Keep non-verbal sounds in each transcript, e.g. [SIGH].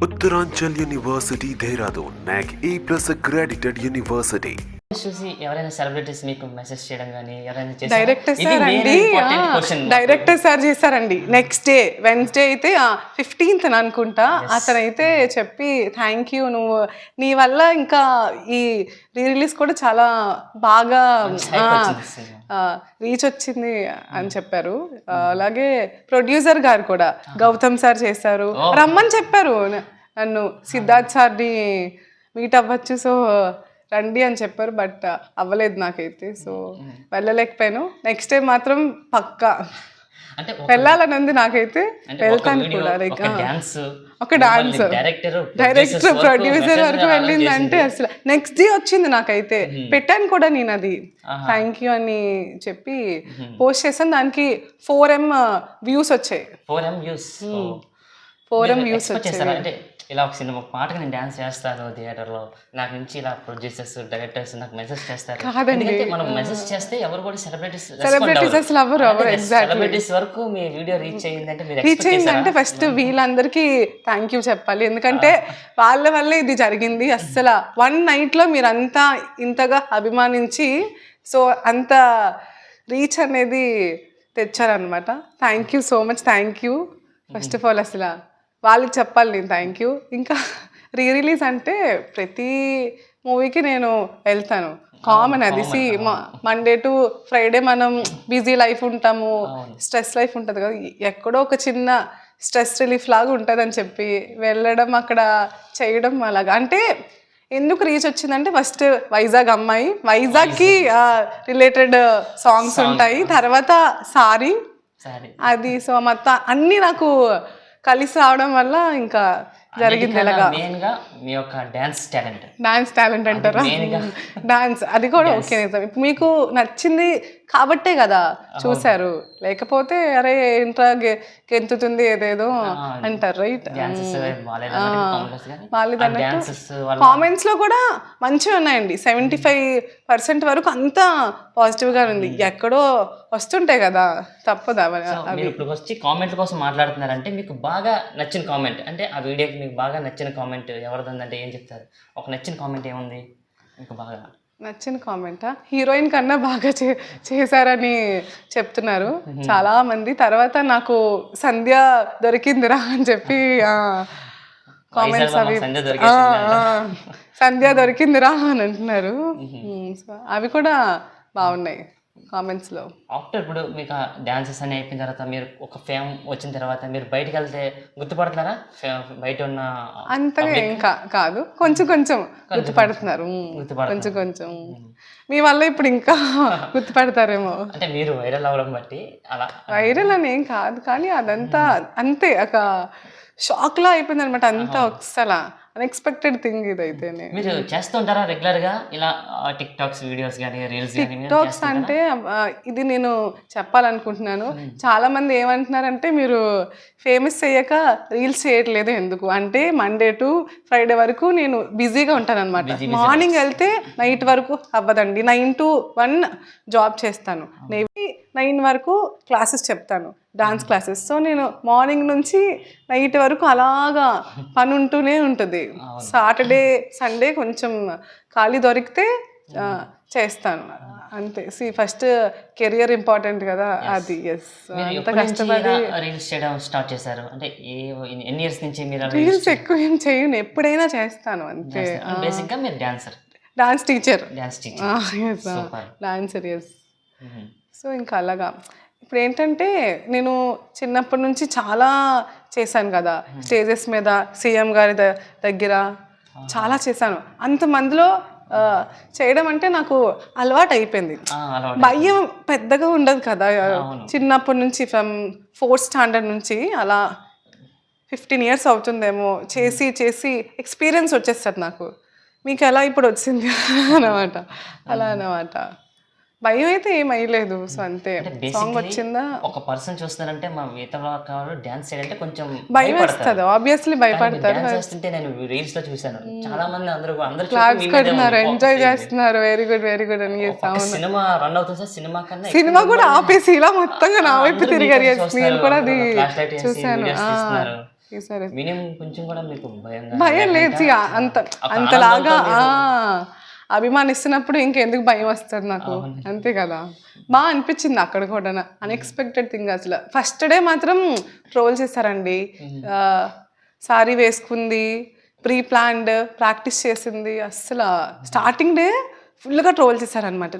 Uttaranchal University, Dehradun, NAC A plus accredited university. చూసి ఎవరైనా celebrities మీకు మెసేజ్ చేయడం కానీ ఎవరైనా? డైరెక్టర్ సార్ అండి. డైరెక్టర్ సార్ చేశారండి. నెక్స్ట్ డే వెన్స్డే అయితే ఫిఫ్టీన్త్ అనుకుంటా అతనైతే చెప్పి థ్యాంక్ యూ నువ్వు నీ వల్ల ఇంకా ఈ రీ రిలీజ్ కూడా చాలా బాగా. రీచ్ వచ్చింది అని చెప్పారు. ఆ, అలాగే ప్రొడ్యూసర్ గారు కూడా గౌతమ్ సార్ చేశారు. రమ్మని చెప్పారు. నన్ను సిద్ధార్థ్ సార్ని మీట్ అవ్వచ్చు. సో రండి అని చెప్పారు బట్ అవ్వలేదు నాకైతే. సో వెళ్ళలేకపోయాను. నెక్స్ట్ టైం మాత్రం పక్కా. అంటే వెళ్ళాలని ఉంది నాకైతే వెళ్తాను కూడా లైక్ ఒక డాన్స్ డైరెక్టర్ ప్రొడ్యూసర్ వరకు వెళ్ళింది అంటే అసలు నెక్స్ట్ డే వచ్చింది నాకైతే. పెట్టాను కూడా నేను అది థ్యాంక్ యూ అని చెప్పి పోస్ట్ చేశాను. దానికి ఫోర్ ఎం వ్యూస్ వచ్చాయి. Four M views four M views అంటే ఇలా ఒక సినిమా పాటకి నేను డాన్స్ చేస్తాను థియేటర్లో నాకు నుంచి ఇలా ప్రొడ్యూసర్స్ డైరెక్టర్స్ నాకు మెసేజ్ చేస్తారు. ఎందుకంటే మనం మెసేజ్ చేస్తే ఎవరు కూడా సెలబ్రిటీస్ సెలబ్రిటీస్ వరకు మీ వీడియో రీచ్ అయ్యిందంటే మీరు రీచ్ అయిందంటే ఫస్ట్ వీళ్ళందరికీ థ్యాంక్ యూ చెప్పాలి. ఎందుకంటే వాళ్ళ వల్లే ఇది జరిగింది అస్సలు. వన్ నైట్లో మీరంతా ఇంతగా అభిమానించి సో అంత రీచ్ అనేది తెచ్చారనమాట thank you so much thank you first of all అసలు వాళ్ళకి చెప్పాలి నేను థ్యాంక్ యూ ఇంకా రీ రిలీజ్ అంటే ప్రతి మూవీకి నేను వెళ్తాను. కామన్ అది. సి మండే టు ఫ్రైడే మనం బిజీ లైఫ్ ఉంటాము. స్ట్రెస్ లైఫ్ ఉంటుంది కదా. ఎక్కడో ఒక చిన్న స్ట్రెస్ రిలీఫ్ లాగా ఉంటుందని చెప్పి వెళ్ళడం అక్కడ చేయడం అలాగా. అంటే ఎందుకు రీచ్ వచ్చిందంటే ఫస్ట్ వైజాగ్ అమ్మాయి. వైజాగ్కి రిలేటెడ్ సాంగ్స్ ఉంటాయి. తర్వాత సారీ. సరే. అది సో మొత్తం అన్నీ నాకు కలిసి రావడం వల్ల ఇంకా జరిగింది ఇలాగా. మెయిన్గా మీ యొక్క డాన్స్ టాలెంట్ డాన్స్ టాలెంట్ అంటారా. డాన్స్ [LAUGHS] అది కూడా ఓకే నిజం. ఇప్పుడు మీకు నచ్చింది కాబట్టే కదా చూశారు. లేకపోతే అరే ఏంట్రా గె- గెంతుతుంది ఏదేదో అంటారు రైట్? కామెంట్స్లో కూడా మంచిగా ఉన్నాయండి. సెవెంటీ ఫైవ్ పర్సెంట్ వరకు అంతా పాజిటివ్గా ఉంది. ఎక్కడో వస్తుంటాయి కదా తప్పదు అవ- మీరు ఇప్పుడు వచ్చి కామెంట్ల కోసం మాట్లాడుతున్నారంటే మీకు బాగా నచ్చిన కామెంట్ అంటే ఆ వీడియోకి మీకు బాగా నచ్చిన కామెంట్ ఎవరిదందంటే ఏం చెప్తారు? ఒక నచ్చిన కామెంట్ ఏముంది? మీకు బాగా. నచ్చిన కామెంటా హీరోయిన్ కన్నా బాగా చే చేశారని చెప్తున్నారు. చాలా మంది తర్వాత నాకు సంధ్య దొరికిందిరా అని చెప్పి కామెంట్స్ అవి సంధ్య దొరికిందిరా అని అంటున్నారు. అవి కూడా బాగున్నాయి. కామెంట్స్లో ఆఫ్టర్ ఇప్పుడు మీకు డాన్సెస్ అన్ని అయిపోయిన తర్వాత మీరు ఒక ఫేమ్ వచ్చిన తర్వాత మీరు బయటకు వెళ్తే గుర్తుపడుతున్నారా? బయట ఉన్న అంతగా ఏం కాదు. కొంచెం కొంచెం గుర్తుపడుతున్నారు. కొంచెం కొంచెం. మీ వల్ల ఇప్పుడు ఇంకా [LAUGHS] గుర్తుపడతారేమో. అంటే మీరు వైరల్ అవ్వడం బట్టి అలా. వైరల్ అని ఏం కాదు. కానీ అదంతా అంతే. ఒక షాక్ లా అయిపోయింది అనమాట అంతా ఒకసారి. అన్ఎక్స్పెక్టెడ్ థింగ్ ఇదైతేనే మీరు చేస్తుంటారా రెగ్యులర్గా? ఇలా టిక్ టాక్స్ వీడియోస్ కానీ రీల్స్ టాక్స్ అంటే ఇది నేను చెప్పాలనుకుంటున్నాను. చాలా మంది ఏమంటున్నారంటే మీరు ఫేమస్ అయ్యాక రీల్స్ చేయట్లేదు ఎందుకు? అంటే మండే టు ఫ్రైడే వరకు నేను బిజీగా ఉంటాను అనమాట మార్నింగ్ వెళ్తే నైట్ వరకు అవ్వదండి. నైన్ టు వన్ జాబ్ చేస్తాను. నైన్ వరకు క్లాసెస్ చెప్తాను. Dance classes. సో నేను మార్నింగ్ నుంచి నైట్ వరకు అలాగా పని ఉంటూనే ఉంటుంది సాటర్డే సండే కొంచెం ఖాళీ దొరికితే చేస్తాను. అంతే. సి ఫస్ట్ కెరియర్ ఇంపార్టెంట్ కదా అది. ఎస్ అంత కష్టపడి రీల్స్ చేయడం స్టార్ట్ చేశారు? అంటే ఏ ఎన్ని ఇయర్స్ నుంచి మీరు రీల్స్ ఎక్కువ ఏం చేయను. ఎప్పుడైనా చేస్తాను అంతే. బేసిక్గా మీరు dancer. Dance teacher. Dance teacher. Dancer yes so ఇంకా అలాగా. ఇప్పుడు ఏంటంటే నేను చిన్నప్పటి నుంచి చాలా చేశాను కదా. స్టేజెస్ మీద సీఎం గారి దగ్గర చాలా చేశాను. అంతమందిలో చేయడం అంటే నాకు అలవాటు అయిపోయింది భయం పెద్దగా ఉండదు కదా. చిన్నప్పటి నుంచి ఫ్రమ్ ఫోర్త్ స్టాండర్డ్ నుంచి అలా ఫిఫ్టీన్ ఇయర్స్ అవుతుందేమో చేసి చేసి ఎక్స్పీరియన్స్ వచ్చేస్తుంది నాకు. మీకు ఎలా ఇప్పుడు వచ్చింది? [LAUGHS] అన్నమాట. అలా అన్నమాట. భయం అయితే ఏం అయ్యలేదు సో అంతే సాంగ్ వచ్చిందా? ఒక పర్సన్ చూస్తున్నారంటే మా మిగతా వాళ్ళు డాన్స్ చేయాలంటే కొంచెం భయం వేస్తుంది ఆబ్వియస్లీ భయపడతారు చేస్తుంటే నేను రీల్స్లో చూసాను చాలా మంది అందరూ అందరూ క్లాప్స్ కొడుతున్నారు. ఎంజాయ్ చేస్తున్నారు వెరీ గుడ్ వెరీ గుడ్ అని సినిమా రన్ అవుతుంది సార్ సినిమా కన్నా సినిమా కూడా ఆపేసి ఇలా మొత్తంగా నా వైపు తిరిగారు నేను కూడా అది చూసాను మినిమం కొంచెం కూడా మీకు భయం భయం లేదు అంత అంతలాగా అభిమానిస్తున్నప్పుడు ఇంకెందుకు భయం వస్తుంది నాకు? అంతే కదా? బాగా అనిపించింది అక్కడ కూడా అన్ఎక్స్పెక్టెడ్ థింగ్ అసలు. ఫస్ట్ డే మాత్రం ట్రోల్ చేశారండి. సారీ వేసుకుంది ప్రీ ప్లాన్డ్ ప్రాక్టీస్ చేసింది. అస్సలు స్టార్టింగ్ డే ఫుల్గా ట్రోల్ చేశారనమాట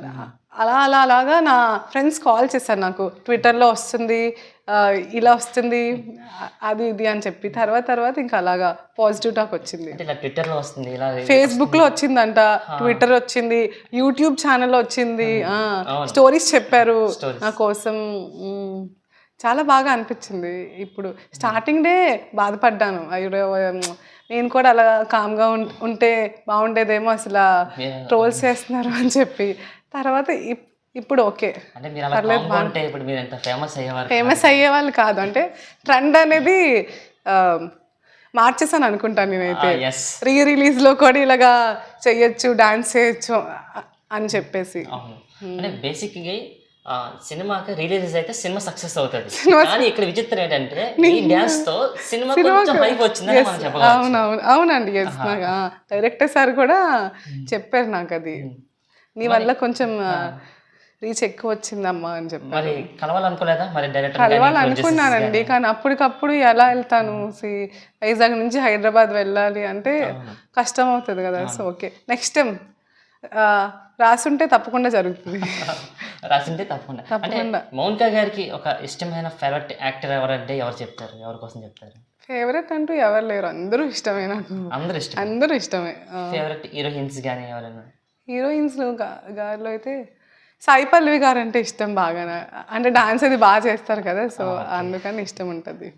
అలా అలా అలాగా నా ఫ్రెండ్స్ కాల్ చేశారు నాకు. ట్విట్టర్లో వస్తుంది ఇలా వస్తుంది అది ఇది అని చెప్పి. తర్వాత తర్వాత ఇంకా అలాగా పాజిటివ్ టాక్ వచ్చింది. ట్విట్టర్లో వస్తుంది ఇలా ఫేస్బుక్లో వచ్చిందంట ట్విట్టర్ వచ్చింది యూట్యూబ్ ఛానల్ వచ్చింది స్టోరీస్ చెప్పారు నా కోసం. మ్మ్. చాలా బాగా అనిపించింది ఇప్పుడు. స్టార్టింగ్ డే బాధపడ్డాను. అయ్యో. నేను కూడా అలా కామ్గా ఉంటే బాగుండేదేమో అసలు. ట్రోల్స్ చేస్తున్నారు అని చెప్పి. తర్వాత ఇప్- ఇప్పుడు ఓకే. అంటే మీరు అలా కామ్గా ఉంటే ఇప్పుడు మీరు ఎంత ఫేమస్ అయ్యేవారు ఫేమస్ అయ్యే వాళ్ళు కాదు. అంటే ట్రెండ్ అనేది మార్చేసాను అనుకుంటాను నేనైతే. ఎస్ రీ రిలీజ్లో కూడా ఇలాగా చెయ్యొచ్చు డాన్స్ చేయొచ్చు అని చెప్పేసి. అంటే బేసిక్ సినిమాకి రిలీజ్ అయితే సినిమా సక్సెస్ అవుతుంది. కానీ ఇక్కడ విచిత్రం ఏంటంటే ఈ డాన్స్తో సినిమా కొంచెం హైప్ వచ్చిందని మనం చెప్పగలం అవునవును. అవునండి. డైరెక్టర్ సార్ కూడా చెప్పారు నాకు అది. నీ వల్ల కొంచెం రీచ్ ఎక్కువ వచ్చిందమ్మా అని చెప్పి మరి కలవాలనుకోలేదా? మరి డైరెక్టర్ కలవాలి అనుకున్నానండి కానీ అప్పటికప్పుడు ఎలా వెళ్తాను? వైజాగ్ నుంచి హైదరాబాద్ వెళ్ళాలి అంటే కష్టం అవుతుంది కదా సో ఓకే. నెక్స్ట్ టైం రాసుంటే తప్పకుండా జరుగుతుంది. [LAUGHS] రాసింటే తప్పకుండా. అంటే మౌనిక గారికి ఒక ఇష్టమైన ఫేవరెట్ యాక్టర్ ఎవరంటే ఎవరు చెప్తారు? ఎవరి కోసం చెప్తారు? ఫేవరెట్ అంటూ ఎవరు లేరు. అందరూ ఇష్టమే నాకు. అందరు ఇష్టం అందరూ ఇష్టమే. ఫేవరెట్ హీరోయిన్స్ కానీ ఎవరైనా? హీరోయిన్స్ గారిలో అయితే సాయి పల్లవి గారు అంటే ఇష్టం బాగా అంటే డాన్స్ అది బాగా చేస్తారు కదా సో అందుకని ఇష్టం ఉంటుంది.